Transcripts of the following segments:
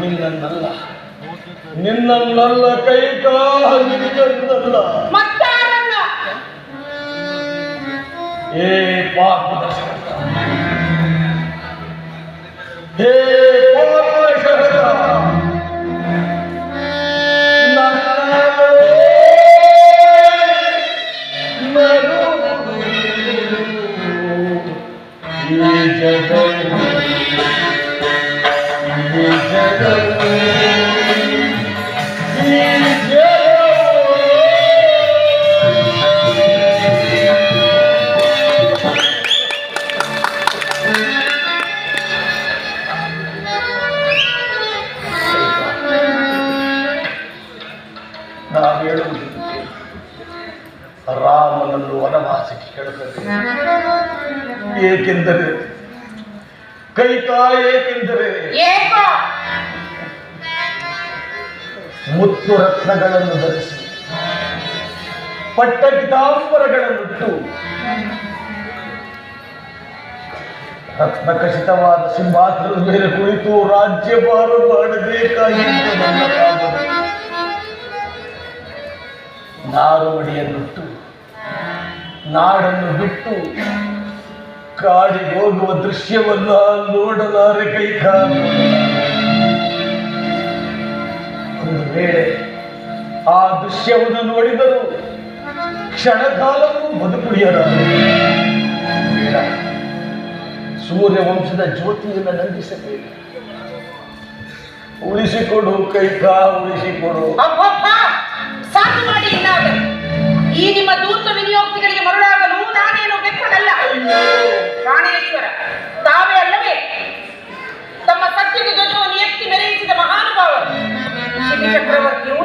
ನಿನ್ನನ್ನಲ್ಲ ನಿನ್ನನ್ನಲ್ಲ ಕೈ ನಿನ್ನನ್ನಲ್ಲ ಮತ್ತಾರನ್ನ ಹೇ ಪಾಪದ ಶರತ ಹೇ ಪಾಪದ ರಾಮನನ್ನು ವನವಾಸಕ್ಕೆ ಕೇಳುತ್ತದೆ ಏಕೆಂದರೆ ಕೈಕಾ ಏಕೆಂದರೆ ಮುತ್ತು ರತ್ನಗಳನ್ನು ಧರಿಸಿ ಪಟ್ಟ ಪಿತಾಂಬರಗಳನ್ನುಟ್ಟು ರತ್ನ ಖಚಿತವಾದ ಸಿಂಹಾಸನದ ಮೇಲೆ ಕುಳಿತು ರಾಜ್ಯಭಾರ ಮಾಡಬೇಕಾಗಿತ್ತು. ನಾರುಮಡಿಯನ್ನುಟ್ಟು ನಾಡನ್ನು ಬಿಟ್ಟು, ಕಾಡಿಗೆ ಹೋಗುವ ದೃಶ್ಯವನ್ನ ನೋಡಲಾರೆ ಕೈಕಾ ಒಂದು ವೇಳೆ ಆ ದೃಶ್ಯವನ್ನು ನೋಡಿದರು ಕ್ಷಣಕಾಲವೂ ಬದುಕುಳಿಯರ ಸೂರ್ಯ ವಂಶದ ಜ್ಯೋತಿಯನ್ನು ನಂದಿಸಬೇಕು ಉಳಿಸಿಕೊಡು ಕೈಕಾ, ಉಳಿಸಿಕೊಡು. ಈ ನಿಮ್ಮ ಶಿಖಿ ಚಕ್ರವರ್ತಿಯು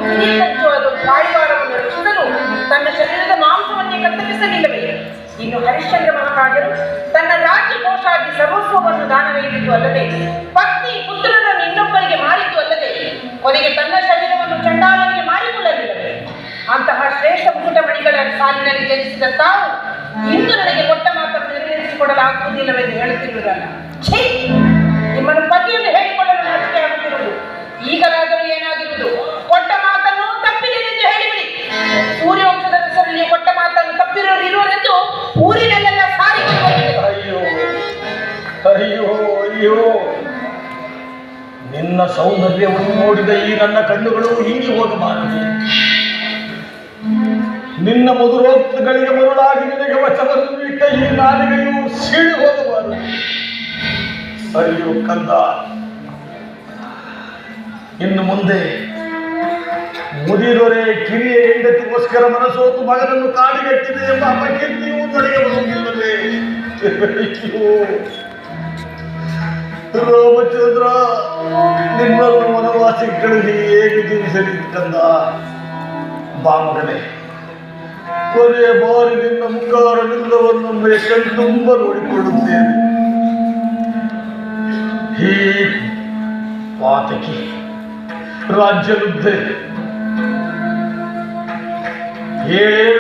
ಪಾರಿವಾರವನ್ನು ರಕ್ಷಿಸಲು ತನ್ನ ಶರೀರದ ಮಾಂಸವನ್ನೇ ಕತ್ತರಿಸಲಿಲ್ಲವೇ? ಇನ್ನು ಹರಿಶ್ಚಂದ್ರ ಮಹಾರಾಜರು ತನ್ನ ರಾಜ್ಯ ಕೋಶಾಗಿ ಸರ್ವಸ್ವವನ್ನು ದಾನವೈದಿದ್ದು ಅಲ್ಲದೆ, ಪತ್ನಿ ಪುತ್ರರನ್ನು ಇನ್ನೊಬ್ಬರಿಗೆ ಮಾರಿತು ಅಲ್ಲದೆ, ಕೊನೆಗೆ ತನ್ನ ಶರೀರವನ್ನು ಚಂಡಾಲನಿಗೆ ಮಾರಿಕೊಳ್ಳಲಿಲ್ಲವೇ? ಅಂತಹ ಶ್ರೇಷ್ಠ ಮುಕುಟ ಮಣಿಗಳ ಸಾಲಿನಲ್ಲಿ ಜನಿಸಿದ ತಾವು ಇಂದು ನನಗೆ ಕೊಟ್ಟ ಮಾತನ್ನು ನೆರವೇರಿಸಿಕೊಡಲಾಗುವುದಿಲ್ಲವೆಂದು ಹೇಳುತ್ತಿರುವುದಲ್ಲ. ಅಯ್ಯೋ ಅಯ್ಯೋ. ನಿನ್ನ ಸೌಂದರ್ಯವನ್ನು ನೋಡಿದ ಈ ನನ್ನ ಕಣ್ಣುಗಳು ಹಿಂಗಿ ಹೋಗಬಾರದು. ನಿನ್ನ ಮಧುರೋಕ್ತಗಳಿಗೆ ಮರುಳಾಗಿ ನಿನಗೆ ವಚನವನ್ನು ಇಟ್ಟ ಈ ನಾಲಿಗೆಯು ಸೀಳಿ ಹೋಗಬಾರದು. ಅಯ್ಯೋ, ಕಂದ. ಇನ್ನು ಮುಂದೆ ಮುದಿದೊರೆ ಕಿರಿಯ ಹೆಂಡತಿಗೋಸ್ಕರ ಮನಸೋತು ಮಗನನ್ನು ಕಾಡಿಗಟ್ಟಿದೆ ಎಂಬ ಅಪಕೀರ್ತಿಯೂ ಅಯ್ಯೋ. ರಾಮಚಂದ್ರ, ನಿನ್ನನ್ನು ವನವಾಸಿ ಕಳಿಸಿ ಹೇಗೆ ಜೀವಿಸಲಿ ಕಂದ ಬಾ ಮಗನೇ ಕೊನೆಯ ಬಾರಿ ನಿನ್ನ ಮುಖಾರವಿಲ್ಲವನ್ನೊಮ್ಮೆ ಕಣ್ತುಂಬ ನೋಡಿಕೊಳ್ಳುತ್ತೇನೆ. ಹೀ ಪಾತಕಿ, ರಾಜ್ಯಲುಬ್ಧೆ, ಏಳು